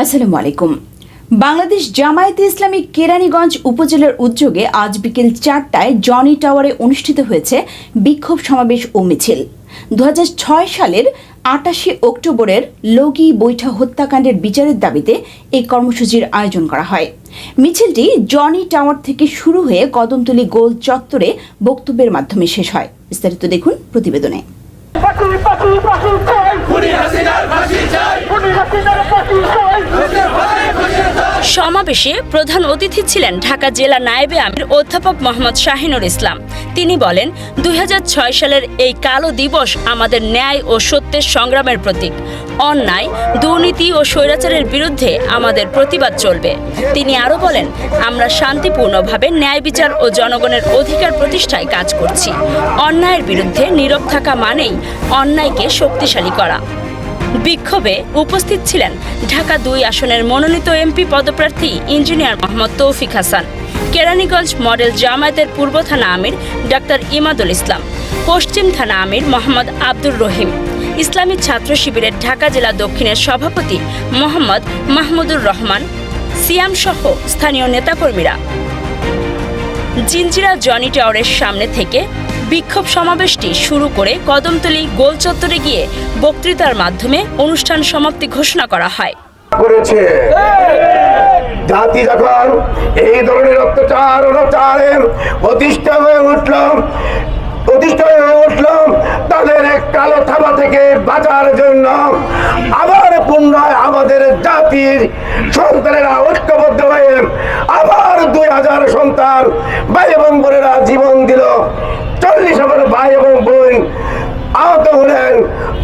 আসসালামু আলাইকুম। বাংলাদেশ জামায়াতে ইসলামী কেরানীগঞ্জ উপজেলার উদ্যোগে আজ বিকেল চারটায় জনি টাওয়ারে অনুষ্ঠিত হয়েছে বিক্ষোভ সমাবেশ ও মিছিল। দু হাজার ছয় সালের আটাশে অক্টোবরের লগি বৈঠা হত্যাকাণ্ডের বিচারের দাবিতে এই কর্মসূচির আয়োজন করা হয়। মিছিলটি জনি টাওয়ার থেকে শুরু হয়ে কদমতলী গোল চত্বরে বক্তব্যের মাধ্যমে শেষ হয়। বিস্তারিত দেখুন প্রতিবেদনে। চাই। খুনি হাসিনার ফাঁসি চাই। খুনি হাসিনার চাই। সমাবেশে প্রধান অতিথি ছিলেন ঢাকা জেলা নায়েবে আমির অধ্যাপক মোহাম্মদ শাহিনুর ইসলাম। তিনি বলেন দুই হাজার ছয় সালের এই কালো দিবস আমাদের ন্যায় ও সত্যের সংগ্রামের প্রতীক। অন্যায়, দুর্নীতি ও স্বৈরাচারের বিরুদ্ধে আমাদের প্রতিবাদ চলবে। তিনি আরও বলেন, আমরা শান্তিপূর্ণভাবে ন্যায় বিচার ও জনগণের অধিকার প্রতিষ্ঠায় কাজ করছি। অন্যায়ের বিরুদ্ধে নীরব থাকা মানেই অন্যায়কে শক্তিশালী করা। বিক্ষোভে উপস্থিত ছিলেন ঢাকা দুই আসনের মনোনীত এমপি পদপ্রার্থী ইঞ্জিনিয়ার মোহাম্মদ তৌফিক হাসান, কেরানীগঞ্জ মডেল জামায়াতের পূর্ব থানা আমির ডাক্তার ইমাদুল ইসলাম, পশ্চিম থানা আমির মোহাম্মদ আব্দুর রহিম। ইসলামী ছাত্র শিবিরের ঢাকা জেলা দক্ষিণের সভাপতি মোহাম্মদ মাহমুদুর রহমান, সিয়াম সহ স্থানীয় নেতাকর্মীরা। জিঞ্জিরা জনি টাওয়ারের সামনে থেকে বিক্ষোভ সমাবেশটি শুরু করে কদমতলী গোল চত্বরে গিয়ে বক্তৃতার মাধ্যমে অনুষ্ঠান সমাপ্তি ঘোষণা করা হয়। করেছে। জাতি যখন এই ধরনের অত্যাচার, অনাচারের প্রতিষ্ঠা হয়ে উঠল প্রতিষ্ঠা হয়ে উঠল তাদের এক কালো থাবা থেকে বাঁচার জন্য। আবার পুনরায় আমাদের জাতির সন্তানেরা ঐক্যবদ্ধ হয়ে আবার দুই হাজার সন্তান, ভাই এবং বোনেরা জীবন দিল। চল্লিশ হাজার ভাই এবং বোন আহত হলেন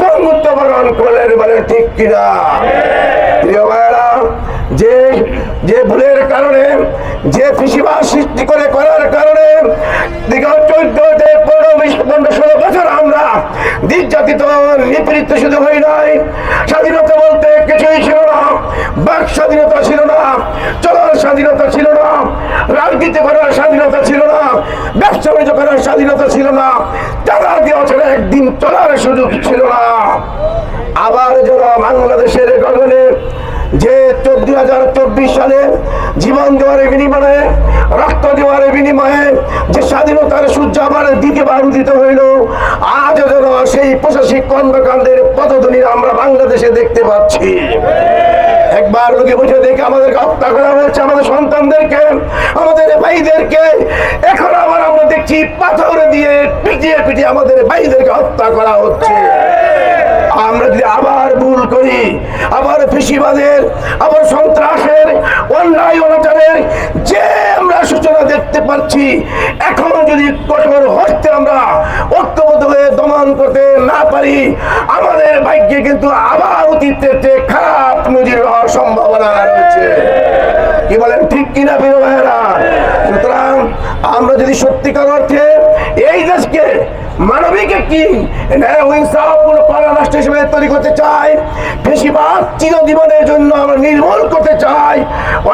পঙ্গুত্ব বরণ করলেন বলে ঠিক কিনা? প্রিয় ভাইয়েরা, যে যে ভুলের কারণে যে ফিসিবাস সৃষ্টি করে করার কারণে ষোলো বছর আমরা নাই। স্বাধীনতা বলতে কিছুই ছিল না। বাক স্বাধীনতা ছিল না, চলার স্বাধীনতা ছিল না, রাজনীতি করার স্বাধীনতা ছিল না করার স্বাধীনতা ছিল না একদিন চলার সুযোগ ছিল না। আবার যারা বাংলাদেশের গগনে যে চোদ্দ হাজার সালে জীবন দেওয়ার বিনিময়ে, রক্ত দেওয়ার বিনিময়ে যে স্বাধীনতার সূর্য আবার দ্বিতীয়বার উদিত হইল আজ যেন সেই প্রশাসিক কর্মকাণ্ডের পদধ্বনি আমরা বাংলাদেশে দেখতে পাচ্ছি। একবার লোকে বসে দেখে আমাদেরকে হত্যা করা হয়েছে, আমাদের সন্তানদেরকে, আমাদের ভাইদেরকে। এখন আবার আমরা দেখছি পাথর দিয়ে পিটিয়ে পিটিয়ে আমাদের ভাইদেরকে হত্যা করা হচ্ছে। আমরা যদি আবার ভুল করি, আবার ফিসিবাদের, আবার সন্ত্রাসের, অন্যায় অনাচারের যে আমরা সূচনা দেখতে পাচ্ছি, এখনও যদি কঠোর হস্তে আমরা ঐক্যবদ্ধ হয়ে দমন করতে না পারি, আমাদের ভাগ্যে কিন্তু আবার অতীতের চেয়ে খারাপ নজির হওয়ার সম্ভাবনা রয়েছে। কি বলেন, ঠিক কিনা প্রিয় ভাইয়েরা? সুতরাং আমরা যদি সত্যিকার অর্থে এই দেশকে মানবিক একটি ন্যায় হিসেবে তৈরি করতে চাই। বেশিরভাগ চিরজীবনের জন্য আমরা নির্মূল করতে চাই।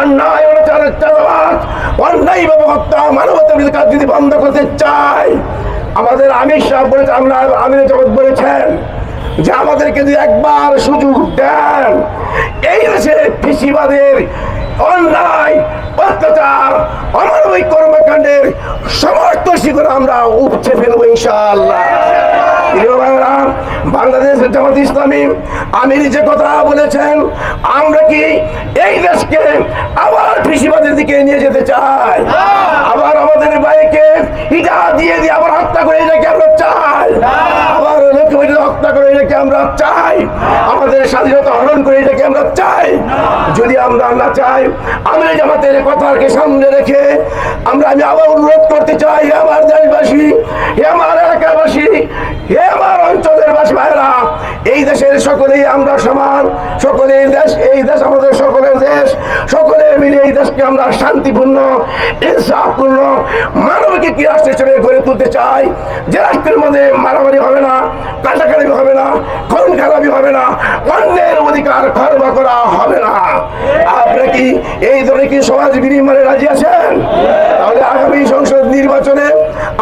অন্যায় মানবতার বিরুদ্ধে কাজ যদি বন্ধ করতে চাই, আমাদের আমির সাহেব বলেছে আমরা আমির জগৎ বলেছেন যে আমাদেরকে যদি একবার সুযোগ দেন, এই দেশে কৃষিবাদের অন্যায়, অত্যাচার, অমানবিক কর্মকাণ্ডের সমস্ত শিখর আমরা উপচে ফেলব ইনশাআল্লাহ। বাংলাদেশের জামাত ইসলামী আমির যে কথা বলেছেন, আমরা কি এই দেশকে আবার কৃষিবাদের দিকে নিয়ে যেতে চাই? আমাদের ভাইকে ইটা দিয়ে দিয়ে আবার হত্যা করে এটাকে আমরা চাই। আবার লক্ষ্মীকে হত্যা করে এটাকে আমরা চাই। আমাদের স্বাধীনতা হরণ করে এটাকে আমরা চাই। যদি আমরা না চাই, আমরা জামাতের কথাকে সামনে রেখে আমরা, আমি আবার অনুরোধ করতে চাই, হে আমার দেশবাসী, হে আমার এলাকাবাসী, হে আমার অঞ্চলের বাসী ভাইরা এই দেশের সকলেই আমরা সমান, সকলেই দেশ, এই দেশ আমাদের সকলের দেশ। সকলে মিলে এই দেশকে আমরা শান্তিপূর্ণ, ইনসাফপূর্ণ, মানবিক একটি রাষ্ট্র হিসেবে গড়ে তুলতে চাই। যে রাষ্ট্রের মধ্যে মারামারি হবে না, কাটাকাটি হবে না, খুন খারাপি হবে না, অন্যের অধিকার খরবা করা হবে না। আপনি কি এই ধরনের কি সমাজ বিনিময়ে রাজি আছেন? তাহলে আগামী সংসদ নির্বাচনে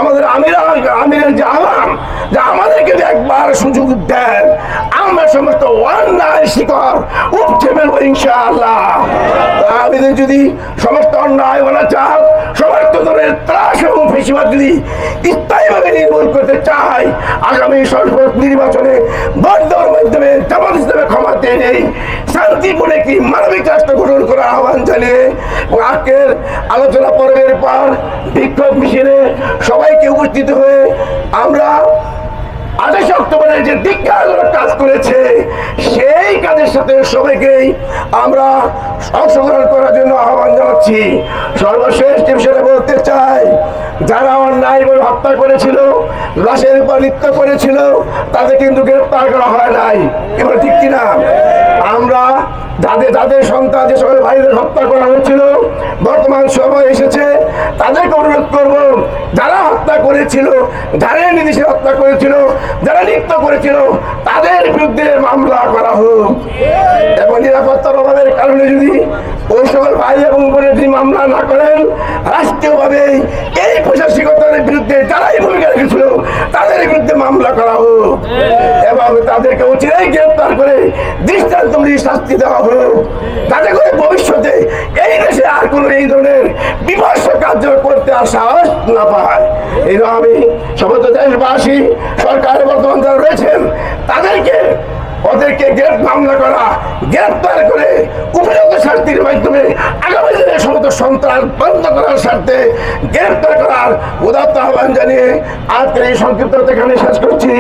আমাদের আমির আমিরের যে আহ্বান যদি একবার সুযোগ দেন, আমরা সমস্ত অন্যায় শিকর উঠতে পারব ইনশাআল্লাহ। আমি যদি সমস্ত অন্যায় অনাচার, সমস্ত ধরনের ত্রাস এবং ফেসিবাদ যদি স্থায়ীভাবে নির্মূল করতে চাই, আগামী সর্বত নির্বাচনে ভোট মাধ্যমে জামাত ইসলামে ক্ষমাতে নেই। শান্তিপূর্ণ একটি মানবিক রাষ্ট্র গঠন করার আহ্বান জানিয়ে আজকের আলোচনা পর্বের পর বিক্ষোভ মিছিলে সবাইকে উপস্থিত হয়ে আমরা আঠাশ অক্টোবরে যে দীক্ষাজনক কাজ করেছে, সেই কাজের সাথে সবাইকেই আমরা অংশগ্রহণ করার জন্য আহ্বান জানাচ্ছি। সর্বশেষ বিষয়টা বলতে চাই, যারা অন্যায়ভাবে হত্যা করেছিল, লাশের উপর নৃত্য করেছিল, তাদের কিন্তু গ্রেপ্তার করা হয় নাই। এবার ঠিক কিনা? আমরা যাদের যাদের সন্তান, যে সকল ভাইদের হত্যা করা হয়েছিল, বর্তমান সময় এসেছে তাদেরকে অনুরোধ করব, যারা হত্যা করেছিল, যারা নির্দেশে হত্যা করেছিল, যারা নৃত্য করেছিল, তাদের বিরুদ্ধে মামলা করা হোক। এবং নিরাপত্তার অভাবের কারণে যদি ওই সকল ভাই এবং বোনের যদি মামলা না করেন, রাষ্ট্রীয়ভাবে এই প্রশাসিকতার বিরুদ্ধে যারাই ভূমিকা রেখেছিল, তাদের বিরুদ্ধে মামলা করা হোক। এবং তাদেরকে অচিরাই গ্রেপ্তার করে দৃষ্টান্তমূলক শাস্তি দেওয়া হোক। যাতে করে ভবিষ্যতে এই দেশে আর কোনো এই ধরনের বিভৎস কার্য করতে আর না পায়। এই আমি সমস্ত দেশবাসী, সরকারের বর্তমান যারা রয়েছেন, তাদেরকে, ওদেরকে গ্রেপ মামলা করা, গ্রেপ্তার করে উপযুক্ত শাস্তির মাধ্যমে আগামী দিনে সমস্ত সন্ত্রাস বন্ধ করার স্বার্থে গ্রেপ্তার করার উদাত্ত আহ্বান জানিয়ে আজকের এই সংক্ষিপ্ত এখানে শেষ করছি।